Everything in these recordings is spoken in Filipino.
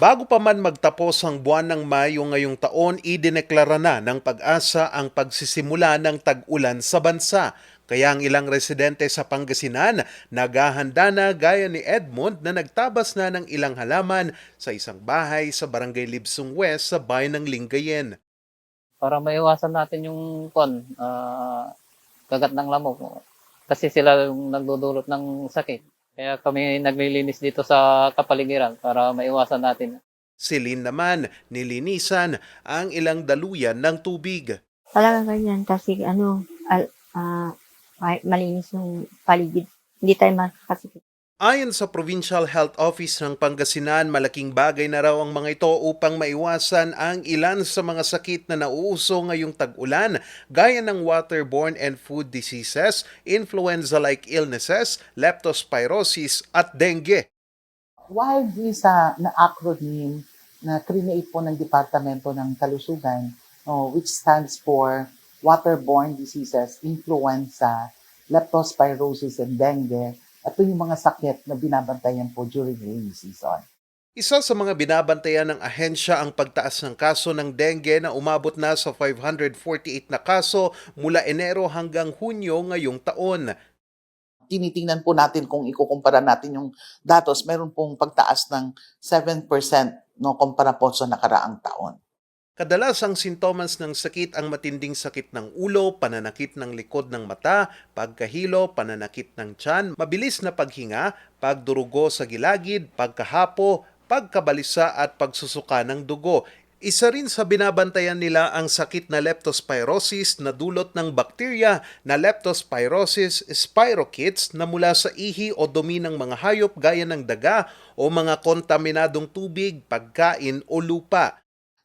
Bago pa man magtapos ang buwan ng Mayo ngayong taon, idineklara na ng pag-asa ang pagsisimula ng tag-ulan sa bansa. Kaya ang ilang residente sa Pangasinan naghahanda na gaya ni Edmond na nagtabas na ng ilang halaman sa isang bahay sa Barangay Libsung West sa bayan ng Lingayen. para maiwasan natin yung kon ah, kagat ng lamok kasi sila yung nagdudulot ng sakit kaya kami naglilinis dito sa kapaligiran para maiwasan natin Si Lynn naman nilinisan ang ilang daluyan ng tubig. Talaga ganyan kasi ano, al, kahit malinis yung paligid. Hindi tayo makakasipit. Ayon sa Provincial Health Office ng Pangasinan, malaking bagay na raw ang mga ito upang maiwasan ang ilan sa mga sakit na nauuso ngayong tag-ulan gaya ng waterborne and food diseases, influenza-like illnesses, leptospirosis at dengue. widely sa na acronym na create po ng Departamento ng Kalusugan, no, which stands for Waterborne Diseases, Influenza, Leptospirosis, and Dengue. Ito yung mga sakit na binabantayan po during rainy season. Isa sa mga binabantayan ng ahensya ang pagtaas ng kaso ng dengue na umabot na sa 548 na kaso mula Enero hanggang Hunyo ngayong taon. Tinitingnan po natin kung ikukumpara natin yung datos, meron pong pagtaas ng 7% no, kumpara po sa nakaraang taon. Kadalas ang sintomas ng sakit ang matinding sakit ng ulo, pananakit ng likod ng mata, pagkahilo, pananakit ng tiyan, mabilis na paghinga, pagdurugo sa gilagid, pagkahapo, pagkabalisa at pagsusuka ng dugo. Isa rin sa binabantayan nila ang sakit na leptospirosis na dulot ng bakterya na Leptospirosis spirochetes na mula sa ihi o dumi ng mga hayop gaya ng daga o mga kontaminadong tubig, pagkain o lupa.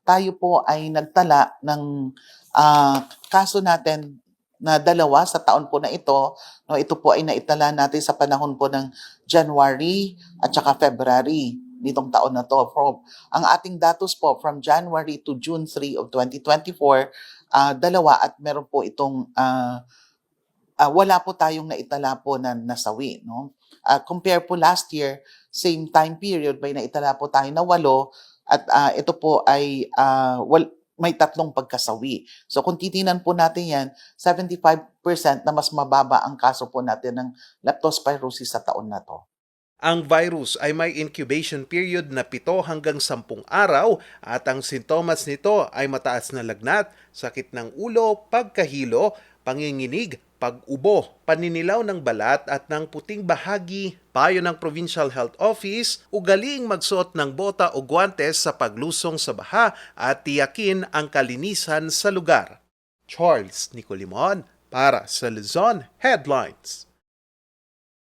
Tayo po ay nagtala ng ah, kaso natin na dalawa sa taon po na ito. No, ito po ay naitala natin sa panahon po ng January at saka February nitong taon na to. From, ang ating datos po from January to June 3 of 2024, ah, dalawa at meron po itong ah, ah, wala po tayong naitala po na nasawi. No? Ah, compare po last year, same time period, may naitala po tayo na walo at ah, ito po ay ah, wal, may tatlong pagkasawi. So kung titinan po natin yan, 75% na mas mababa ang kaso po natin ng leptospirosis sa taon na to. Ang virus ay may incubation period na 7 hanggang 10 araw at ang sintomas nito ay mataas na lagnat, sakit ng ulo, pagkahilo, panginginig, pag-ubo, paninilaw ng balat at ng puting bahagi. Payo ng Provincial Health Office, ugaling magsuot ng bota o guantes sa paglusong sa baha at tiyakin ang kalinisan sa lugar. Charles Nicolimon para sa Luzon Headlines.